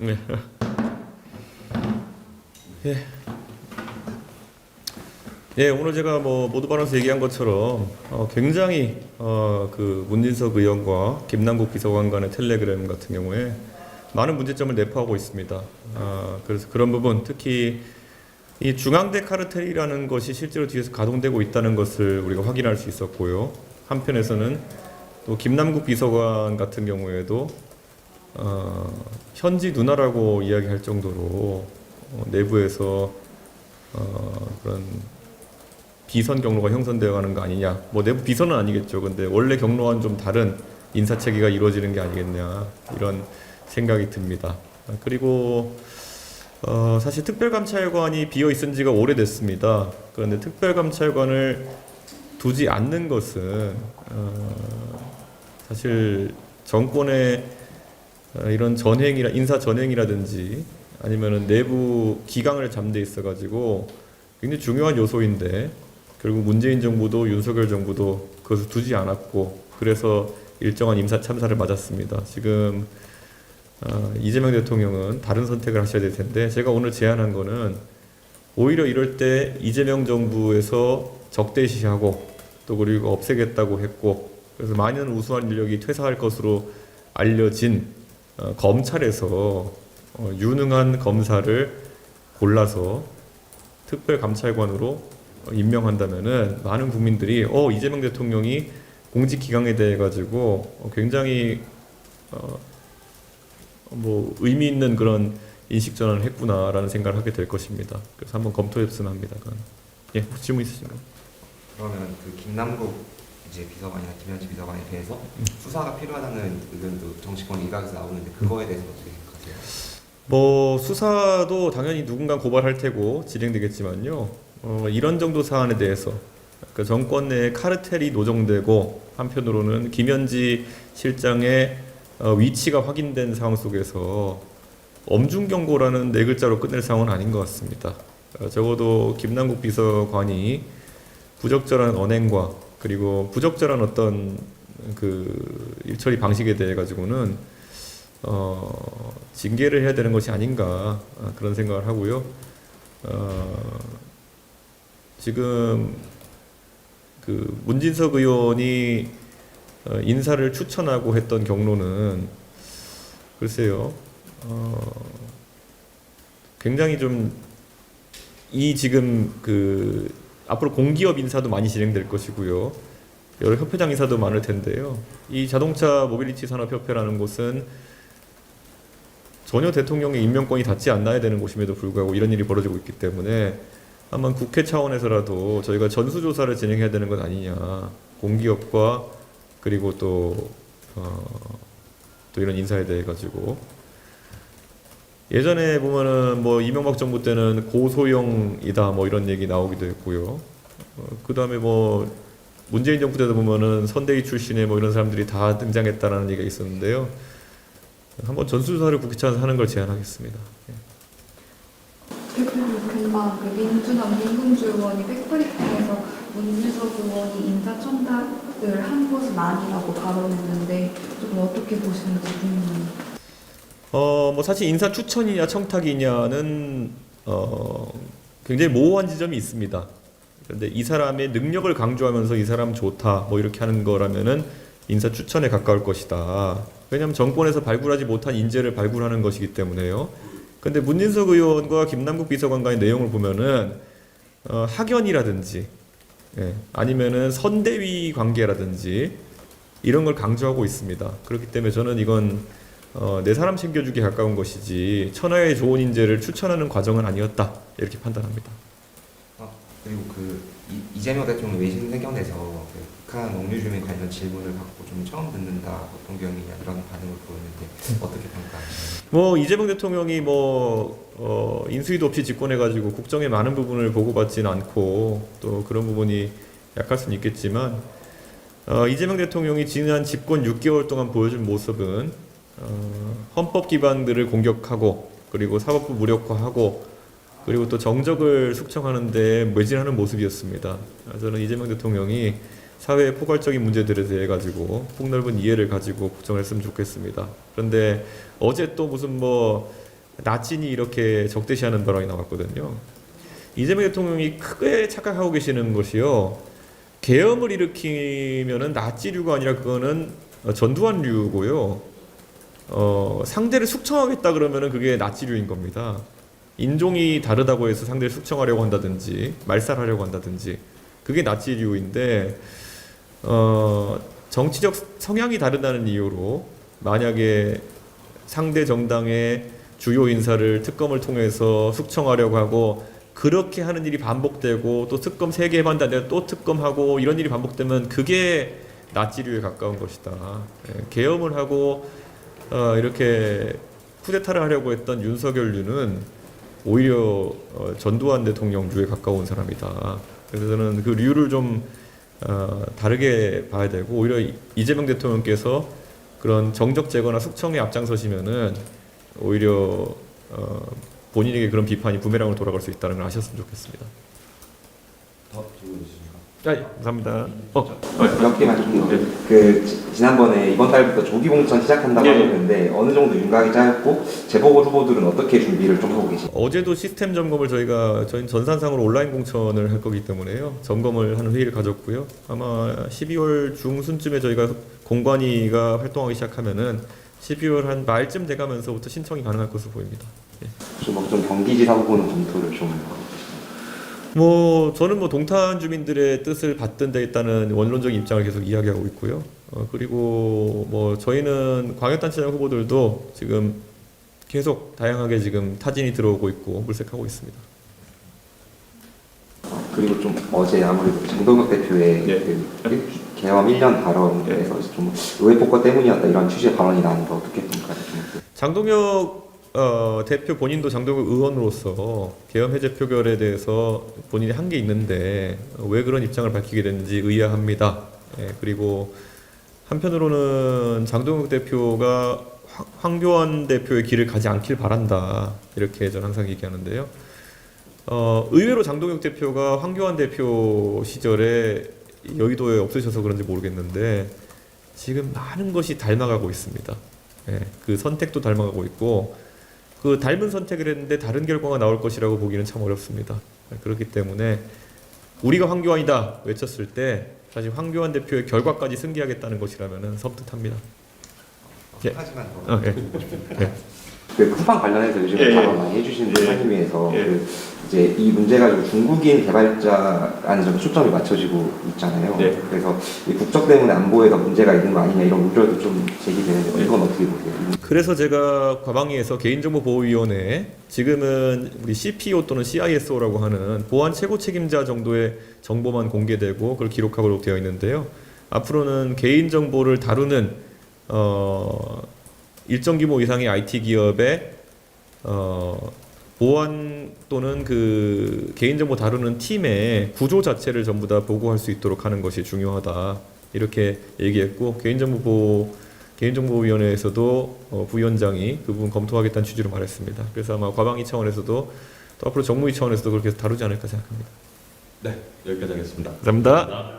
네. 예. 예, 오늘 제가 뭐 모두 발언에서 얘기한 것처럼 어, 굉장히 어, 그 문진석 의원과 김남국 비서관 간의 텔레그램 같은 경우에 많은 문제점을 내포하고 있습니다. 아, 그래서 그런 부분 특히 이 중앙대 카르텔이라는 것이 실제로 뒤에서 가동되고 있다는 것을 우리가 확인할 수 있었고요. 한편에서는 또 김남국 비서관 같은 경우에도 어, 현지 누나라고 이야기할 정도로 어, 내부에서 어, 그런 비선 경로가 형성되어 가는 거 아니냐. 뭐 내부 비선은 아니겠죠. 근데 원래 경로와는 좀 다른 인사 체계가 이루어지는 게 아니겠냐. 이런 생각이 듭니다. 아, 그리고 어, 사실 특별감찰관이 비어 있은 지가 오래됐습니다. 그런데 특별감찰관을 두지 않는 것은 어, 사실 정권의 어, 이런 전행이라 인사 전행이라든지 아니면은 내부 기강을 잠돼 있어 가지고 굉장히 중요한 요소인데 결국 문재인 정부도 윤석열 정부도 그것을 두지 않았고 그래서 일정한 임사 참사를 맞았습니다. 지금 어, 이재명 대통령은 다른 선택을 하셔야 될 텐데 제가 오늘 제안한 거는 오히려 이럴 때 이재명 정부에서 적대시하고 또 그리고 없애겠다고 했고 그래서 많은 우수한 인력이 퇴사할 것으로 알려진 어, 검찰에서 어, 유능한 검사를 골라서 특별감찰관으로 어, 임명한다면은 많은 국민들이 어 이재명 대통령이 공직 기강에 대해 가지고 어, 굉장히 어, 뭐 의미 있는 그런 인식 전환을 했구나라는 생각을 하게 될 것입니다. 그래서 한번 검토했으면 합니다. 예, 질문 있으신가요? 그러면 그 김남국 이제 비서관이나 김현지 비서관에 대해서 수사가 필요하다는 의견도 정치권 일각에서 나오는데 그거에 대해서 어떻게 생각하세요? 뭐 수사도 당연히 누군가 고발할 테고 진행되겠지만요. 어, 이런 정도 사안에 대해서 그러니까 정권 내에 카르텔이 노정되고 한편으로는 김현지 실장의 어, 위치가 확인된 상황 속에서 엄중 경고라는 네 글자로 끝낼 상황은 아닌 것 같습니다. 어, 적어도 김남국 비서관이 부적절한 언행과 그리고 부적절한 어떤 그 일처리 방식에 대해 가지고는 어, 징계를 해야 되는 것이 아닌가 아, 그런 생각을 하고요. 어, 지금 그 문진석 의원이 어, 인사를 추천하고 했던 경로는 글쎄요. 어, 굉장히 좀 이 지금 그 앞으로 공기업 인사도 많이 진행될 것이고요. 여러 협회장 인사도 많을 텐데요. 이 자동차 모빌리티 산업협회라는 곳은 전혀 대통령의 임명권이 닿지 않아야 되는 곳임에도 불구하고 이런 일이 벌어지고 있기 때문에 아마 국회 차원에서라도 저희가 전수조사를 진행해야 되는 것 아니냐. 공기업과 그리고 또, 어, 또 이런 인사에 대해 가지고. 예전에 보면은 뭐 이명박 정부 때는 고소영이다 뭐 이런 얘기 나오기도 했고요. 어, 그 다음에 뭐 문재인 정부 때도 보면은 선대위 출신의 뭐 이런 사람들이 다 등장했다라는 얘기가 있었는데요. 한번 전수조사를 국회 차원에서 하는 걸 제안하겠습니다. 예. 대표님 금방 그 민주당 민금주 의원이 백브리핑에서 문유석 의원이 인사청탁을 한 것은 아니라고 발언했는데 좀 어떻게 보시는지 궁금해요. 어, 뭐 사실 인사 추천이냐 청탁이냐는 어, 굉장히 모호한 지점이 있습니다. 그런데 이 사람의 능력을 강조하면서 이 사람 좋다 뭐 이렇게 하는 거라면은 인사 추천에 가까울 것이다. 왜냐하면 정권에서 발굴하지 못한 인재를 발굴하는 것이기 때문에요. 근데 문진석 의원과 김남국 비서관 간의 내용을 보면은 어, 학연이라든지 예, 아니면은 선대위 관계라든지 이런 걸 강조하고 있습니다. 그렇기 때문에 저는 이건 어, 내 사람 챙겨주기 가까운 것이지 천하의 좋은 인재를 추천하는 과정은 아니었다 이렇게 판단합니다. 아, 그리고 그 이, 이재명 대통령 외신 회견에서 그 북한 억류 주민 관련 질문을 받고 좀 처음 듣는다 어떤 경위냐 이런 반응을 보였는데 어떻게 평가하세요? 뭐 이재명 대통령이 뭐 어, 인수위도 없이 집권해가지고 국정의 많은 부분을 보고받지는 않고 또 그런 부분이 약할 수는 있겠지만 어, 이재명 대통령이 지난 집권 6개월 동안 보여준 모습은 어, 헌법 기반들을 공격하고 그리고 사법부 무력화하고 그리고 또 정적을 숙청하는데 매진하는 모습이었습니다. 저는 이재명 대통령이 사회의 포괄적인 문제들에 대해 가지고 폭넓은 이해를 가지고 국정을 했으면 좋겠습니다. 그런데 어제 또 무슨 뭐 나찐이 이렇게 적대시하는 발언이 나왔거든요. 이재명 대통령이 크게 착각하고 계시는 것이요. 계엄을 일으키면은 나치류가 아니라 그거는 어, 전두환류고요. 어, 상대를 숙청하겠다 그러면은 그게 나치류인 겁니다. 인종이 다르다고 해서 상대를 숙청하려고 한다든지 말살하려고 한다든지 그게 나치류인데 어, 정치적 성향이 다르다는 이유로 만약에 상대 정당의 주요 인사를 특검을 통해서 숙청하려고 하고 그렇게 하는 일이 반복되고 또 특검 세개 해봤는데 또 특검하고 이런 일이 반복되면 그게 나치류에 가까운 것이다. 예, 계엄을 하고 어, 이렇게 쿠데타를 하려고 했던 윤석열류는 오히려 어, 전두환 대통령 류에 가까운 사람이다. 그래서 저는 그 류를 좀 어, 다르게 봐야 되고 오히려 이- 이재명 대통령께서 그런 정적 제거나 숙청에 앞장서시면은 오히려 어, 본인에게 그런 비판이 부메랑으로 돌아갈 수 있다는 걸 아셨으면 좋겠습니다. 있으십니까? 네, 감사합니다. 어, 몇 개만 좀 더. 그 지- 지난번에 이번 달부터 조기 공천 시작한다고 예. 하셨는데 어느 정도 윤곽이 짧고 재보궐 후보들은 어떻게 준비를 좀 하고 계신가요? 어제도 시스템 점검을 저희가 저희 전산상으로 온라인 공천을 할 거기 때문에요. 점검을 하는 회의를 가졌고요. 아마 12월 중순쯤에 저희가 공관위가 활동하기 시작하면은 12월 한 말쯤 돼가면서부터 신청이 가능할 것으로 보입니다. 좀좀 경기지사 후보는 검토를 좀? 뭐 저는 뭐 동탄 주민들의 뜻을 받든 데 있다는 원론적인 입장을 계속 이야기하고 있고요. 어, 그리고 뭐 저희는 광역단체장 후보들도 지금 계속 다양하게 지금 타진이 들어오고 있고 물색하고 있습니다. 그리고 좀 어제 아무래도 장동혁 대표의 예. 그 개엄 1년 발언에서 좀 의회 폭거 때문이었다 이런 취지의 발언이 나는데 어떻게 평가를 좀 장동혁 어, 대표 본인도 장동혁 의원으로서 계엄 해제 표결에 대해서 본인이 한 게 있는데 어, 왜 그런 입장을 밝히게 됐는지 의아합니다. 예, 그리고 한편으로는 장동혁 대표가 황- 황교안 대표의 길을 가지 않길 바란다 이렇게 저는 항상 얘기하는데요. 어, 의외로 장동혁 대표가 황교안 대표 시절에 여의도에 없으셔서 그런지 모르겠는데 지금 많은 것이 닮아가고 있습니다. 예, 그 선택도 닮아가고 있고 그 닮은 선택을 했는데 다른 결과가 나올 것이라고 보기는 참 어렵습니다. 예, 그렇기 때문에 우리가 황교안이다 외쳤을 때 사실 황교안 대표의 결과까지 승계하겠다는 것이라면 섬뜩합니다. 예. 하지만 더 어, 예. 그 쿠팡 관련해서 요즘 예, 예. 발언 많이 해주시는 예. 상임위에서 예. 그 이제 이 문제 가지고 중국인 개발자라는 점에 초점이 맞춰지고 있잖아요. 네. 그래서 이 국적 때문에 안보에서 문제가 있는 거 아니냐 이런 우려도 좀 제기되는데 이건 어떻게 보세요? 그래서 제가 과방위에서 개인정보보호위원회에 지금은 우리 CPO 또는 CISO라고 하는 보안 최고 책임자 정도의 정보만 공개되고 그걸 기록하도록 되어 있는데요. 앞으로는 개인정보를 다루는 어, 일정 규모 이상의 IT 기업의 어, 보안 또는 그 개인정보 다루는 팀의 구조 자체를 전부 다 보고할 수 있도록 하는 것이 중요하다. 이렇게 얘기했고 개인정보 보호 개인정보위원회에서도 어, 부위원장이 그 부분 검토하겠다는 취지로 말했습니다. 그래서 아마 과방위 차원에서도 또 앞으로 정무위 차원에서도 그렇게 다루지 않을까 생각합니다. 네, 여기까지 하겠습니다. 감사합니다.